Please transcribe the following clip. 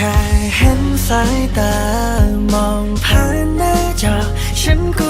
ค่เห็นสายตามองผ่านหน้าจอฉันก็